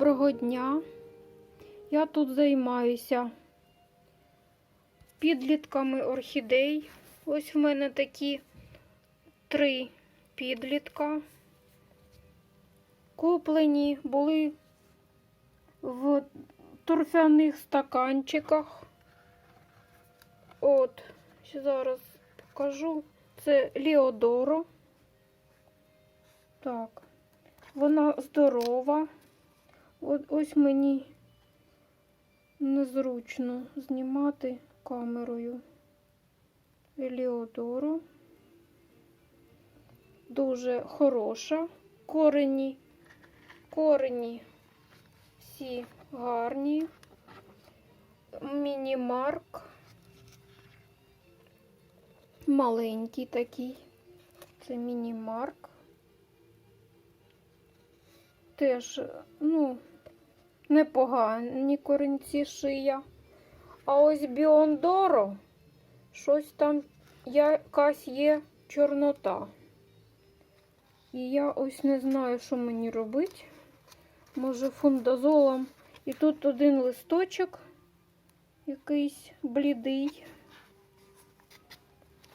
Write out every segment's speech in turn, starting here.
Доброго дня. Я тут займаюся підлітками орхідей. Ось в мене такі три підлітка. Куплені були в торфяних стаканчиках. От, зараз покажу. Це Ліодоро. Так, вона здорова. От ось мені незручно знімати камерою Еліодору. Дуже хороша. Корені, корені всі гарні. Мінімарк. Маленький такий. Це мінімарк. Теж, ну, непогані корінці шия. А ось Біондоро, щось там якась є чорнота. І я ось не знаю, що мені робити. Може, фундазолом. І тут один листочок якийсь блідий.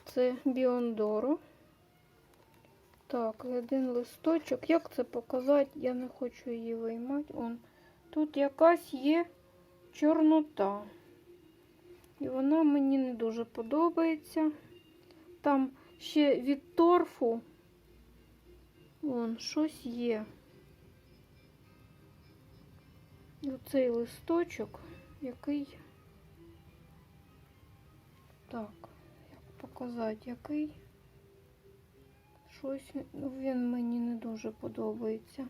Це Біондоро. Так, один листочок. Як це показати? Я не хочу її виймати. Он. Тут якась є чорнота. І вона мені не дуже подобається. Там ще від торфу вон щось є. Оцей листочок, який. Так, як показати, який. Щось він мені не дуже подобається.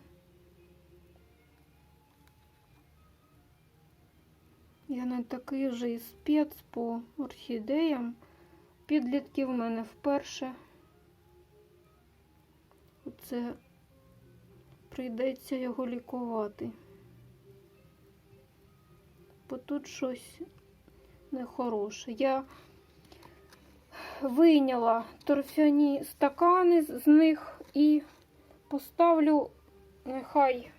Я не такий вже і спец по орхідеям. Підлітки в мене вперше. Оце прийдеться його лікувати. Бо тут щось нехороше. Я вийняла торфяні стакани з них і поставлю, нехай,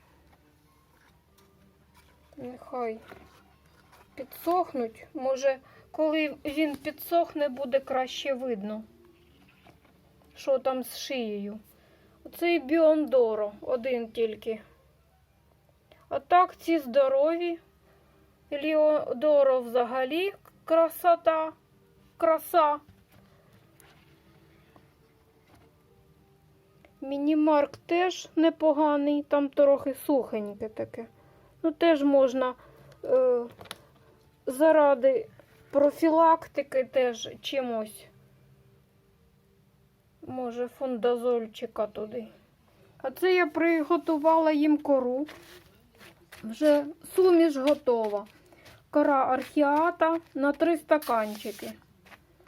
нехай підсохнуть. Може, коли він підсохне, буде краще видно, що там з шиєю. Оцей Біондоро один тільки. А так ці здорові. Ліодоро взагалі красота, краса. Мінімарк теж непоганий, там трохи сухеньке таке. Ну, теж можна е, заради профілактики теж чимось. Може, фундазольчика туди. А це я приготувала їм кору. Вже суміш готова. Кора архіата на три стаканчики.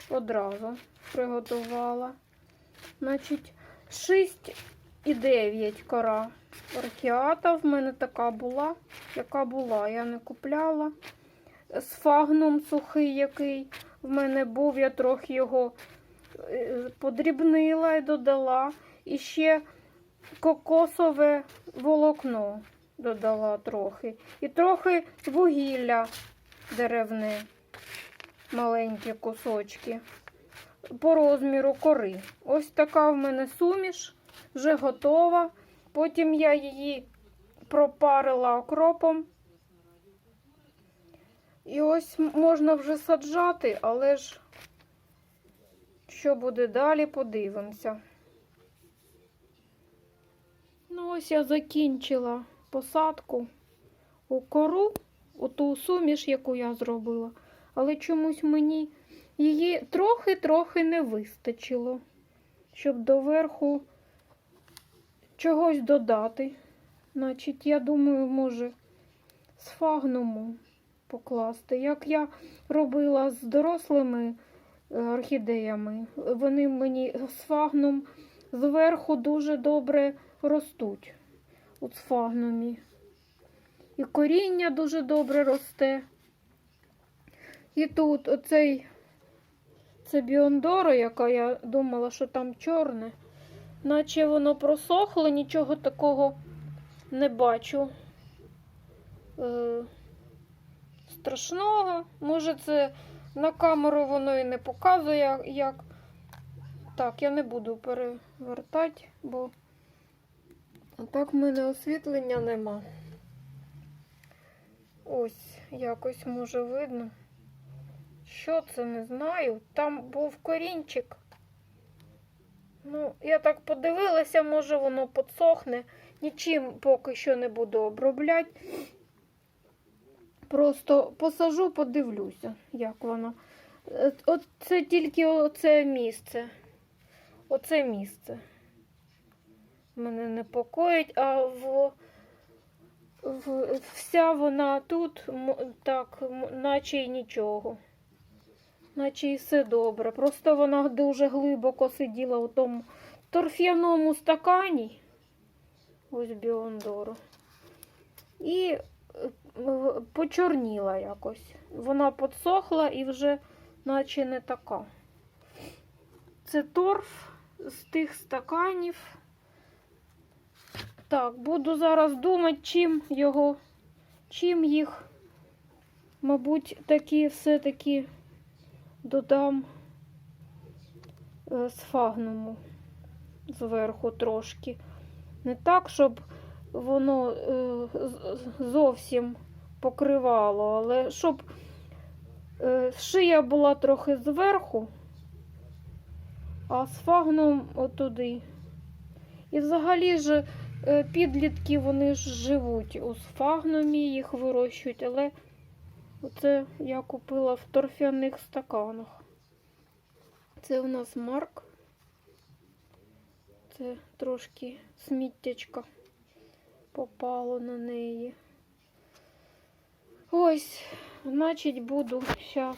Одразу приготувала. Значить, 6 і 9 кора архіата. В мене така була, яка була. Я не купляла. З фагном сухий, який в мене був, я трохи його е, подрібнила і додала. І ще кокосове волокно додала трохи. І трохи вугілля деревне, маленькі кусочки по розміру кори. Ось така в мене суміш, вже готова. Потім я її пропарила окропом. І ось можна вже саджати, але ж що буде далі, подивимося. Ну, ось я закінчила посадку у кору, у ту суміш, яку я зробила, але чомусь мені її трохи-трохи не вистачило, щоб доверху чогось додати. Значить, я думаю, може, з фагнуму покласти. Як я робила з дорослими е, орхідеями, вони мені з фагном зверху дуже добре ростуть у сфагнумі. І коріння дуже добре росте. І тут оцей це біондоро, яка я думала, що там чорне, наче воно просохло, нічого такого не бачу. е, страшного. Може, це на камеру воно і не показує як. Так, я не буду перевертати, бо так в мене освітлення нема. Ось, якось може видно. Що це, не знаю. Там був корінчик. Ну, я так подивилася, може воно підсохне. Нічим поки що не буду обробляти. Просто посажу, подивлюся, як воно. Е, От це тільки оце місце. Оце місце. Мене непокоїть, а в, в вся вона тут так, наче й нічого. Наче і все добре. Просто вона дуже глибоко сиділа у тому торф'яному стакані. Ось біондору. І е, почорніла якось. Вона підсохла і вже наче не така. Це торф з тих стаканів. Так, буду зараз думати, чим його, чим їх, мабуть, такі все-таки додам е, сфагнуму зверху трошки. Не так, щоб воно е, зовсім покривало, але щоб е, шия була трохи зверху, а сфагнум отуди. І взагалі ж підлітки вони ж живуть у сфагнумі, їх вирощують, але оце я купила в торфяних стаканах. Це у нас марк. Це трошки сміттячка попало на неї. Ось, значить, буду зараз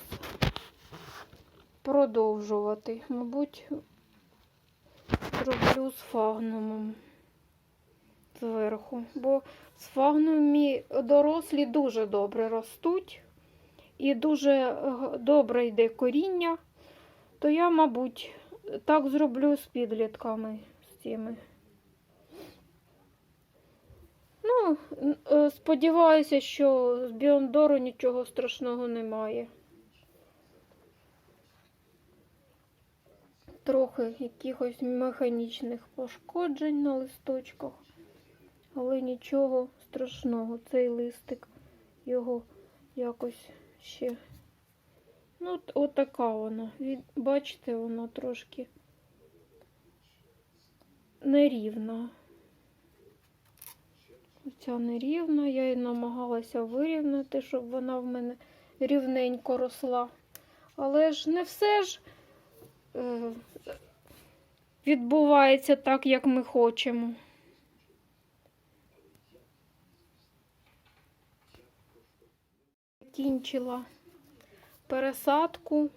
продовжувати. Мабуть, зроблю з фагнумом зверху. Бо з фагнумі дорослі дуже добре ростуть і дуже е, добре йде коріння, то я, мабуть, так зроблю з підлітками з цими. Ну, е, сподіваюся, що з Біондору нічого страшного немає. Трохи якихось механічних пошкоджень на листочках, але нічого страшного. Цей листик його якось ще. Ну, от, отака вона. Від, бачите, вона трошки нерівна. Оця нерівна, я її намагалася вирівняти, щоб вона в мене рівненько росла. Але ж не все ж е, відбувається так, як ми хочемо. Закінчила пересадку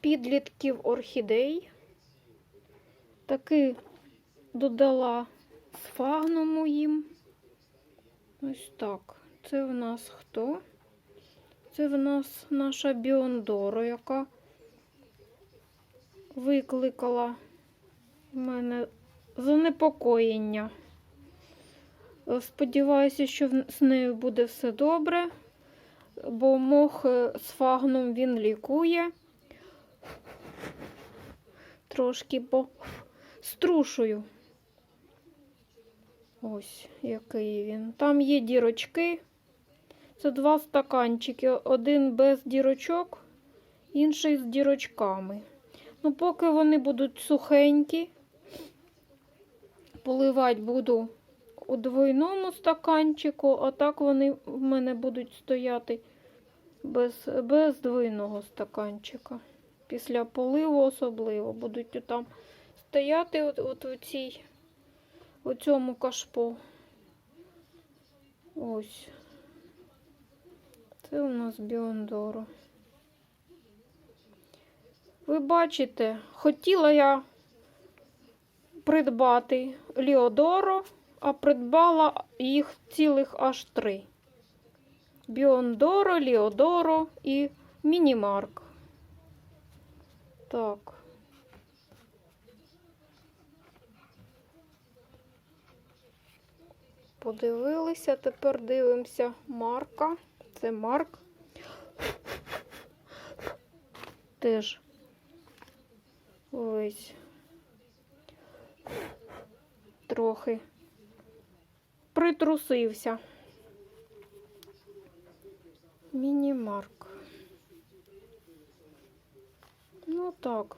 підлітків орхідей. Таки додала сфагнуму їм. Ось так. Це в нас хто? Це в нас наша Біондоро, яка викликала в мене занепокоєння. Сподіваюся, що з нею буде все добре, бо мох е, з фагном він лікує. Трошки по струшую. Ось який він. Там є дірочки. Це два стаканчики. Один без дірочок, інший з дірочками. Ну, поки вони будуть сухенькі, поливати буду у двойному стаканчику, а так вони в мене будуть стояти без, без двойного стаканчика. Після поливу особливо будуть там стояти от, от у цій, у цьому кашпо. Ось. Це у нас Біондоро. Ви бачите, хотіла я придбати Ліодоро, а придбала їх цілих аж три. Біондоро, Ліодоро і Мінімарк. Так. Подивилися, тепер дивимося Марка. Це Марк. Теж ось трохи притрусився. Міні-марк. Ну так.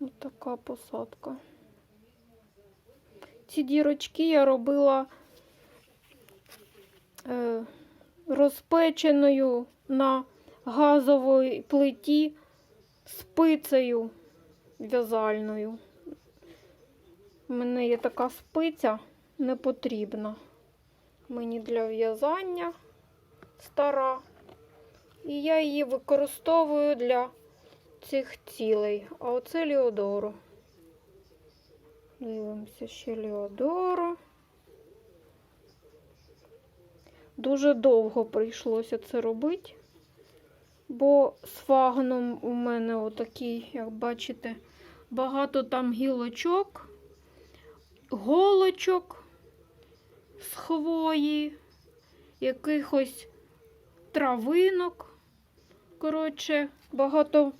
Ось така посадка. Ці дірочки я робила е, розпеченою на газовій плиті спицею в'язальною. У мене є така спиця не потрібна. Мені для в'язання стара. І я її використовую для цих цілей. А оце Ліодоро. Дивимося ще Ліодоро. Дуже довго прийшлося це робити, бо з фагном у мене отакий, як бачите, багато там гілочок, голочок з хвої, якихось травинок. Коротше, багато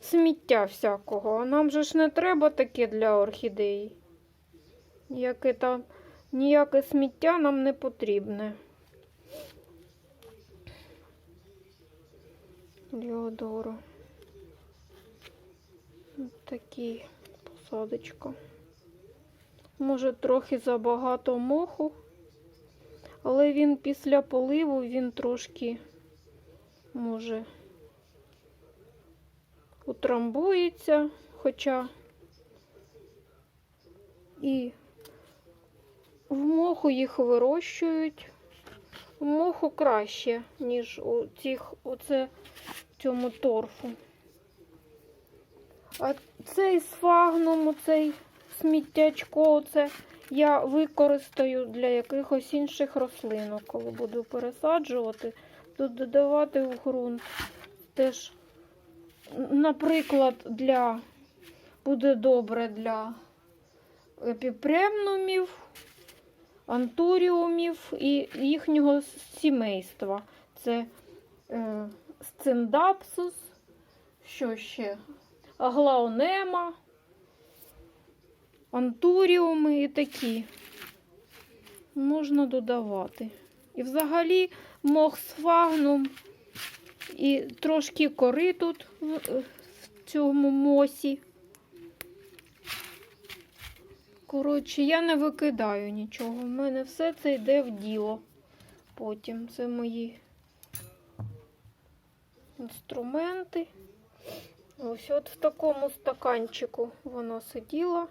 сміття всякого. Нам же ж не треба таке для орхідеї. Ніяке там, ніяке сміття нам не потрібне. Леодоро. Ось такі посадочка. Може, трохи забагато моху, але він після поливу він трошки може утрамбується, хоча і в моху їх вирощують. В моху краще, ніж у цих, оце, цьому торфу. А цей сфагнум, оцей сміттячко, оце я використаю для якихось інших рослинок, коли буду пересаджувати, то додавати в ґрунт. Теж, наприклад, для буде добре для епіпремнумів, антуріумів і їхнього сімейства. Це е, сциндапсус, що ще? Аглаонема, антуріуми і такі. Можна додавати. І взагалі мохсфагнум і трошки кори тут в, в цьому мосі. Коротше, я не викидаю нічого. У мене все це йде в діло. Потім це мої інструменти. Ось от в такому стаканчику вона сиділа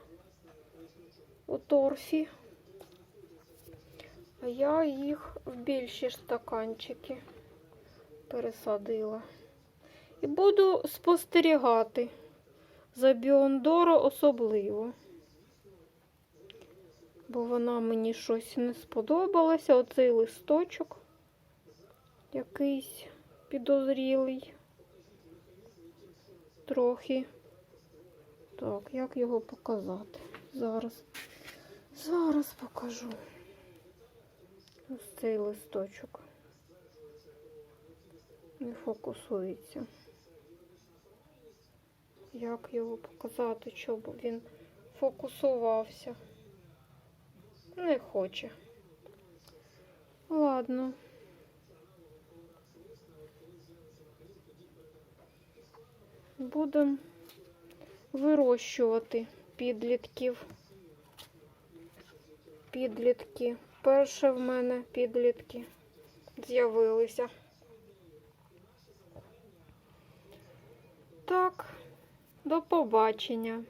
у торфі. А я їх в більші стаканчики пересадила. І буду спостерігати за Біондоро особливо. Бо вона мені щось не сподобалася. Оцей листочок якийсь підозрілий. Трохи. Так, як його показати? Зараз. Зараз покажу. Ось цей листочок. Не фокусується. Як його показати, щоб він фокусувався? Не хоче. Ладно. Будемо вирощувати підлітків. Підлітки. Перше в мене підлітки з'явилися. Так, до побачення.